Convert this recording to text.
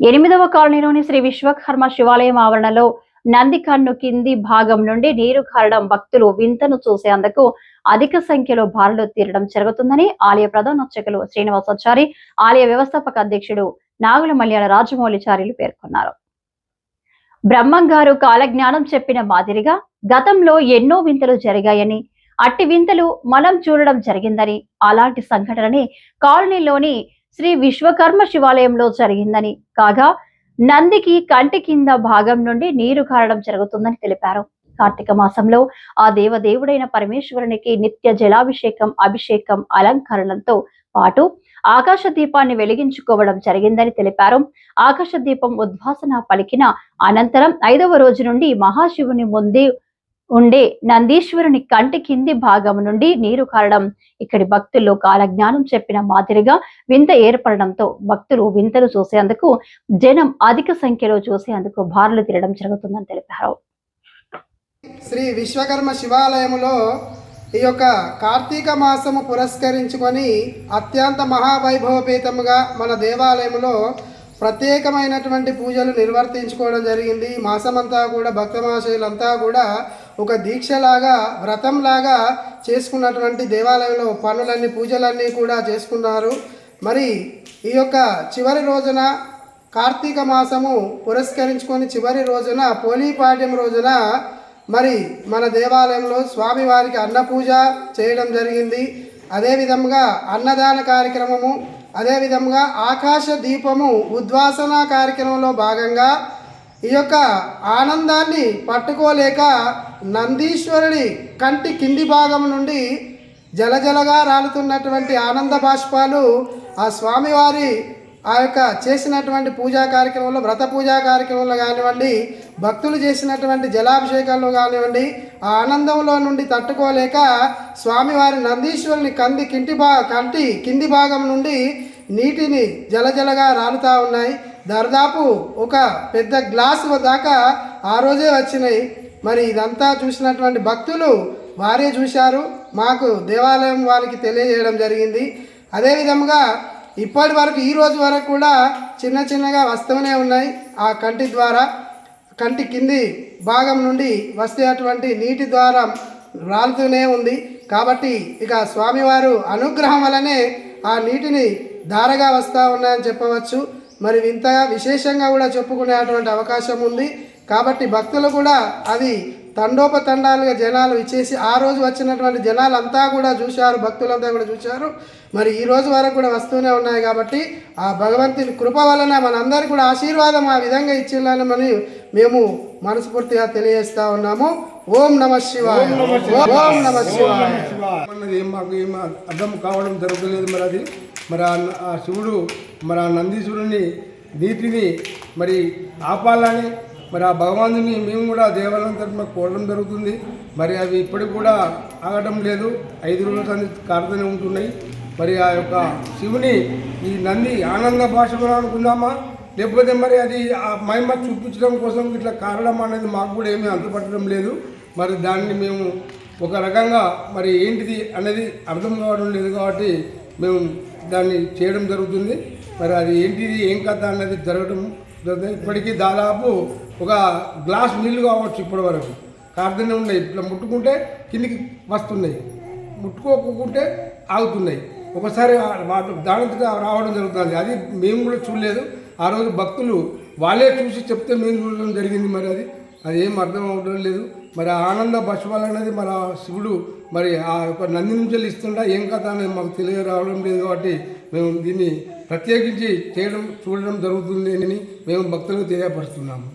ఎనిమిదవ కాలనీలోని శ్రీ విశ్వకర్మ శివాలయం ఆవరణలో నందికన్ను కింది భాగం నుండి నీరు కారడం భక్తులు వింతను చూసేందుకు అధిక సంఖ్యలో బారులు తీరడం జరుగుతుందని ఆలయ ప్రధాన అర్చకులు శ్రీనివాసాచారి ఆలయ వ్యవస్థాపక అధ్యక్షుడు నాగుల మల్యాల రాజమౌళిచార్యులు పేర్కొన్నారు. బ్రహ్మంగారు కాలజ్ఞానం చెప్పిన మాదిరిగా గతంలో ఎన్నో వింతలు జరిగాయని అట్టి వింతలు మనం చూడడం జరిగిందని అలాంటి సంఘటనని కాలనీలోని శ్రీ విశ్వకర్మ శివాలయంలో జరిగిందని. కాగా నందికి కంటి కింద భాగం నుండి నీరు కారడం జరుగుతుందని తెలిపారు. కార్తీక మాసంలో ఆ దేవదేవుడైన పరమేశ్వరునికి నిత్య జలాభిషేకం అభిషేకం అలంకరణలతో పాటు ఆకాశ దీపాన్ని వెలిగించుకోవడం జరిగిందని తెలిపారు. ఆకాశ దీపం ఉద్వాసన పలికిన అనంతరం ఐదవ రోజు నుండి మహాశివుని ముందే ఉండే నందీశ్వరుని కంటి కింది భాగం నుండి నీరు కారడం. ఇక్కడి భక్తుల్లో కాలజ్ఞానం చెప్పిన మాదిరిగా వింత ఏర్పడడంతో భక్తులు వింతలు చూసేందుకు జనం అధిక సంఖ్యలో చూసేందుకు బారులు తిరగడం జరుగుతుందని తెలిపారు. శ్రీ విశ్వకర్మ శివాలయములో ఈ యొక్క కార్తీక మాసము పురస్కరించుకొని అత్యంత మహావైభవపేతముగా మన దేవాలయంలో ప్రత్యేకమైనటువంటి పూజలు నిర్వర్తించుకోవడం జరిగింది. మాసమంతా కూడా భక్త మహాశయులంతా కూడా ఒక దీక్షలాగా వ్రతంలాగా చేసుకున్నటువంటి దేవాలయంలో పనులన్నీ పూజలన్నీ కూడా చేసుకున్నారు. మరి ఈ యొక్క చివరి రోజున కార్తీక మాసము పురస్కరించుకొని చివరి రోజున పోలీపాడ్యం రోజున మరి మన దేవాలయంలో స్వామివారికి అన్నపూజ చేయడం జరిగింది. అదేవిధంగా అన్నదాన కార్యక్రమము అదేవిధంగా ఆకాశ దీపము ఉద్వాసన కార్యక్రమంలో భాగంగా ఈ యొక్క ఆనందాన్ని పట్టుకోలేక నందీశ్వరుడి కంటి కింది భాగం నుండి జలజలగా రాలుతున్నటువంటి ఆనంద బాష్పాలు ఆ స్వామివారి ఆ యొక్క చేసినటువంటి పూజా కార్యక్రమంలో వ్రత పూజా కార్యక్రమంలో కానివ్వండి భక్తులు చేసినటువంటి జలాభిషేకాల్లో కానివ్వండి ఆ ఆనందంలో నుండి తట్టుకోలేక స్వామివారి నందీశ్వరుని కంది కింటి భా కంటి కింది భాగం నుండి నీటిని జలజలగా రాలుతూ ఉన్నాయి. దాదాపు ఒక పెద్ద గ్లాసు దాకా ఆ రోజే వచ్చినాయి. మరి ఇదంతా చూసినటువంటి భక్తులు వారే చూశారు. మాకు దేవాలయం వారికి తెలియజేయడం జరిగింది. అదేవిధంగా ఇప్పటి వరకు ఈ రోజు వరకు కూడా చిన్న చిన్నగా వస్తూనే ఉన్నాయి. ఆ కంటి ద్వారా కంటి కింది భాగం నుండి వస్తే అటువంటి నీటి ద్వారా రాలుతూనే ఉంది. కాబట్టి ఇక స్వామివారు అనుగ్రహం వలనే ఆ నీటిని ధారగా వస్తూ ఉన్నాయని చెప్పవచ్చు. మరి వింతగా విశేషంగా కూడా చెప్పుకునేటువంటి అవకాశం ఉంది. కాబట్టి భక్తులు కూడా అది తండోపతండాలుగా జనాలు ఇచ్చేసి ఆ రోజు వచ్చినటువంటి జనాలంతా కూడా చూశారు భక్తులంతా కూడా చూశారు. మరి ఈ రోజు వరకు కూడా వస్తూనే ఉన్నాయి కాబట్టి ఆ భగవంతుని కృప వలన మనందరికీ కూడా ఆశీర్వాదం ఆ విధంగా ఇచ్చిందని మేము మనస్ఫూర్తిగా తెలియజేస్తా ఉన్నాము. ఓం నమ శివాయ. ఓం నమ శివాయ. ఏం మాకు ఏం అర్థం కావడం జరగలేదు మరి అది. మరి ఆ శివుడు మరి ఆ నందీశ్వరుని నీటిని మరి ఆపాలని మరి ఆ భగవంతుని మేము కూడా దేవాలయం తరఫున కోరడం జరుగుతుంది. మరి అవి ఇప్పటికి కూడా ఆగడం లేదు. ఐదు రోజుల కారుతూనే ఉంటున్నాయి. మరి ఆ యొక్క శివుని ఈ నంది ఆనంద భాషలో అనుకుందామా? లేకపోతే మరి అది ఆ మహిమ చూపించడం కోసం ఇట్లా కారణం అనేది మాకు కూడా ఏమీ అంతుపట్టడం లేదు. మరి దాన్ని మేము ఒక రకంగా మరి ఏంటిది అనేది అర్థం కావడం లేదు కాబట్టి మేము దాన్ని చేయడం జరుగుతుంది. మరి అది ఏంటిది ఏం కథ అనేది జరగడం జరుగుతుంది. ఇప్పటికీ దాదాపు ఒక గ్లాస్ నీళ్ళు కావచ్చు ఇప్పటి వరకు. కార్దనే ఉన్నాయి. ఇట్లా ముట్టుకుంటే కిందికి వస్తున్నాయి. ముట్టుకోకుంటే ఆగుతున్నాయి. ఒకసారి వాటి దానితో రావడం జరుగుతుంది. అది మేము కూడా చూడలేదు. ఆ రోజు భక్తులు వాళ్ళే చూసి చెప్తే మేము చూడడం జరిగింది మరి అది. అది ఏం అర్థం అవడం లేదు. మరి ఆనంద బస్వాలు అనేది మన శివుడు మరి ఆ యొక్క నంది నుంచి ఇస్తుండా? ఏం కథ అనేది మాకు తెలియ రావడం లేదు కాబట్టి మేము దీన్ని ప్రత్యేకించి చేయడం చూడడం జరుగుతుంది అని మేము భక్తులకు తెలియపరుస్తున్నాము.